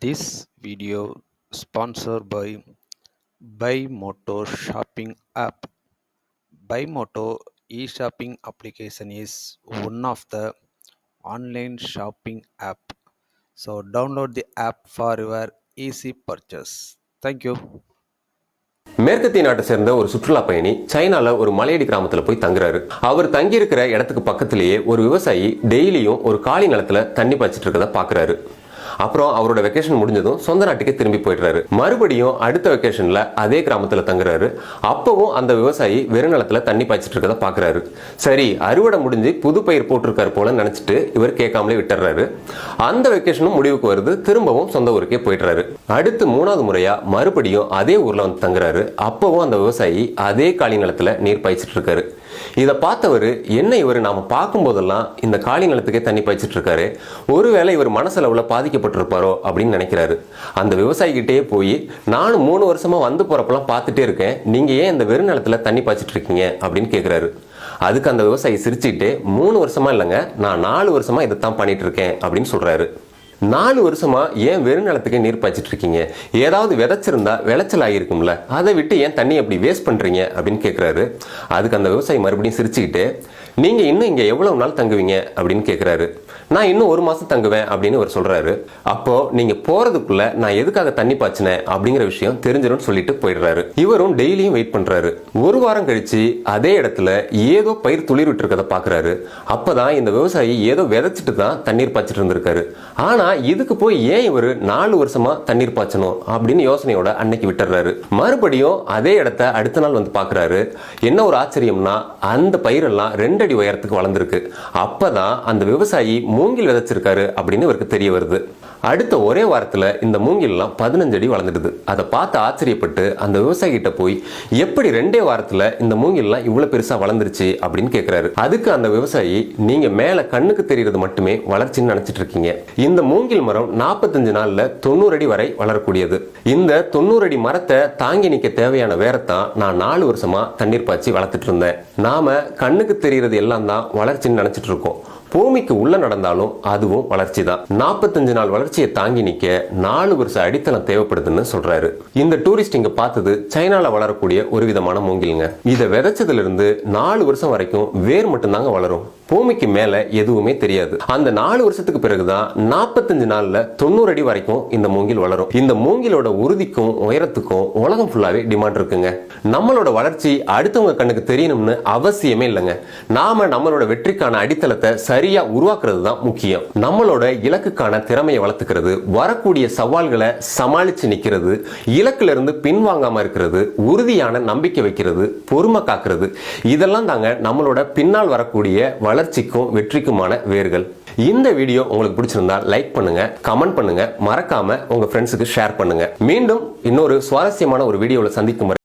This video sponsored by Buymoto shopping app. Buymoto e-shopping application is one of the online shopping app. So download the app for your easy purchase. Thank you. மேற்கத்திய நாட்டை சேர்ந்த ஒரு சுற்றுலா பயணி சைனால ஒரு மலையடி கிராமத்துல போய் தங்குறாரு அவர் தங்கி இருக்கிற இடத்துக்கு பக்கத்திலேயே ஒரு விவசாயி டெய்லியும் ஒரு காலி நிலத்துல தண்ணி பாய்ச்சிட்டு இருக்கத பாக்குறாரு அப்புறம் அவரோட வெக்கேஷன் முடிஞ்சதும் சொந்த நாட்டுக்கே திரும்பி போயிடுறாரு. மறுபடியும் அடுத்த வெக்கேஷன்ல அதே கிராமத்துல தங்குறாரு. அப்பவும் அந்த விவசாயி வெறும் தண்ணி பாய்ச்சிட்டு இருக்கதை பாக்குறாரு. சரி அறுவடை முடிஞ்சு புது பயிர் போட்டிருக்காரு போல நினைச்சிட்டு இவர் கேட்காமலே விட்டுறாரு. அந்த வெக்கேஷனும் முடிவுக்கு வருது திரும்பவும் சொந்த ஊருக்கே போயிடுறாரு. அடுத்து மூணாவது முறையா மறுபடியும் அதே ஊர்ல வந்து தங்குறாரு. அப்பவும் அந்த விவசாயி அதே காலி நிலத்துல நீர் பாய்ச்சிட்டு இருக்காரு. இதை பார்த்தவர் என்ன இவர் நாம பார்க்கும் போதெல்லாம் இந்த காலி நிலத்துக்கே தண்ணி பாய்ச்சிட்டு இருக்காரு ஒருவேளை இவர் மனசளவுல பாதிக்கப்பட்டிருப்பாரோ அப்படின்னு நினைக்கிறாரு. அந்த விவசாயிகிட்டே போய் நானும் மூணு வருஷமா வந்து போகிறப்பெல்லாம் பார்த்துட்டே இருக்கேன். நீங்க ஏன் இந்த வெறும் தண்ணி பாய்ச்சிட்டு இருக்கீங்க அப்படின்னு கேட்குறாரு அதுக்கு அந்த விவசாயி சிரிச்சுக்கிட்டு மூணு வருஷமா இல்லைங்க. நான் நாலு வருஷமா இதைத்தான் பண்ணிட்டு இருக்கேன் அப்படின்னு சொல்றாரு. நாலு வருஷமா ஏன் வெறும் நிலத்துக்கே நீர் பாய்ச்சிட்டு இருக்கீங்க? ஏதாவது விதைச்சிருந்தா விளைச்சல் ஆகிருக்கும்ல அதை விட்டு ஏன் தண்ணி அப்படி வேஸ்ட் பண்றீங்க? அப்படின்னு கேட்குறாரு அதுக்கு அந்த விவசாயி மறுபடியும் சிரிச்சுக்கிட்டு நீங்க இன்னும் இங்க எவ்வளவு நாள் தங்குவீங்க அப்படின்னு கேட்குறாரு நான் இன்னும் ஒரு மாசம் தங்குவேன் அப்படின்னு அவர் சொல்றாரு. அப்போ நீங்க போறதுக்குள்ள நான் எதுக்காக தண்ணி பாய்ச்சினேன் அப்படிங்கிற விஷயம் தெரிஞ்சிடும் சொல்லிட்டு போயிடுறாரு. இவரும் டெய்லியும் வெயிட் பண்றாரு. ஒரு வாரம் கழிச்சு அதே இடத்துல ஏதோ பயிர் துளிர் விட்டு இருக்கதை பாக்குறாரு. அப்பதான் இந்த விவசாயி ஏதோ விதைச்சிட்டு தான் தண்ணீர் பாய்ச்சிட்டு இருந்திருக்காரு. ஆனா இதுக்கு போய் ஏன் இவர் நாலு வருஷமா தண்ணீர் பாய்ச்சணும் அப்படின்னு யோசனையோட அன்னைக்கு விட்டுறாரு மறுபடியும் அதே இடத்த அடுத்த நாள் வந்து பாக்குறாரு. என்ன ஒரு ஆச்சரியம்னா அந்த பயிரெல்லாம் ரெண்டு அடி உயரத்துக்கு வளர்ந்துருக்கு. அப்பதான் அந்த விவசாயி மூங்கில் விதைச்சிருக்காரு அப்படின்னு இவருக்கு தெரிய வருது. அடுத்த ஒரே வாரத்தில் இந்த மூங்கில்லாம் பதினஞ்சு அடி வளர்ந்துடுது. அதை பார்த்து ஆச்சரியப்பட்டு அந்த விவசாயிகிட்ட போய் எப்படி ரெண்டே வாரத்தில் இந்த மூங்கில்லாம் இவ்வளோ பெருசாக வளர்ந்துருச்சு? அப்படின்னு கேட்குறாரு அதுக்கு அந்த விவசாயி நீங்கள் மேலே கண்ணுக்கு தெரிகிறது மட்டுமே வளர்ச்சின்னு நினச்சிட்டு இருக்கீங்க. இந்த மூங்கில் மரம் நாற்பத்தஞ்சு நாளில் தொண்ணூறு அடி வரை வளரக்கூடியது. இந்த தொண்ணூறு அடி மரத்தை தாங்கி நிற்க தேவையான வேரத்தான் நான் நாலு வருஷமாக தண்ணீர் பாய்ச்சி வளர்த்துட்டு இருந்தேன். நாம் கண்ணுக்கு தெரிகிறது எல்லாம் தான் வளர்ச்சின்னு நினச்சிட்டு இருக்கோம். பூமிக்கு உள்ள நடந்தாலும் அதுவும் வளர்ச்சி தான் நாற்பத்தஞ்சு நாள் வளர்ச்சியை தாங்கி நிக்க நாலு வருஷம் அடித்தளம் தேவைப்படுதுன்னு சொல்றாரு. இந்த டூரிஸ்ட் இங்க பார்த்தது சைனால வளரக்கூடிய ஒரு விதமான மூங்கிலுங்க. இதை விதைச்சதுல இருந்து நாலு வருஷம் வரைக்கும் வேர் மட்டும்தாங்க வளரும். பூமிக்கு மேல எதுவுமே தெரியாது. அந்த நாலு வருஷத்துக்கு பிறகுதான் நாற்பத்தஞ்சு நாள்ல தொண்ணூறு அடி வரைக்கும் இந்த மூங்கில் வளரும். இந்த மூங்கிலோட உறுதிக்கும் உயரத்துக்கும் உலகம் ஃபுல்லாவே டிமாண்ட் இருக்குங்க. நம்மளோட வளர்ச்சி அடுத்தவங்க கண்ணுக்கு தெரியணும்னு அவசியமே இல்லைங்க. நாம நம்மளோட வெற்றிக்கான அடித்தளத்தை சரியா உருவாக்குறது தான் முக்கியம். நம்மளோட இலக்குக்கான திறமையை வளர்த்துக்கிறது வரக்கூடிய சவால்களை சமாளிச்சு நிக்கிறது இலக்குல இருந்து பின்வாங்காம இருக்கிறது உறுதியான நம்பிக்கை வைக்கிறது பொறுமை காக்கிறது இதெல்லாம் தாங்க நம்மளோட பின்னால் வரக்கூடிய வளர்ச்சிக்கும் வெற்றிக்குமான வேர்கள். இந்த வீடியோ உங்களுக்கு பிடிச்சிருந்தா லைக் பண்ணுங்க கமெண்ட் பண்ணுங்க. மறக்காம உங்க ஃப்ரெண்ட்ஸுக்கு ஷேர் பண்ணுங்க. மீண்டும் இன்னொரு சுவாரஸ்யமான ஒரு வீடியோவில் சந்திக்கும்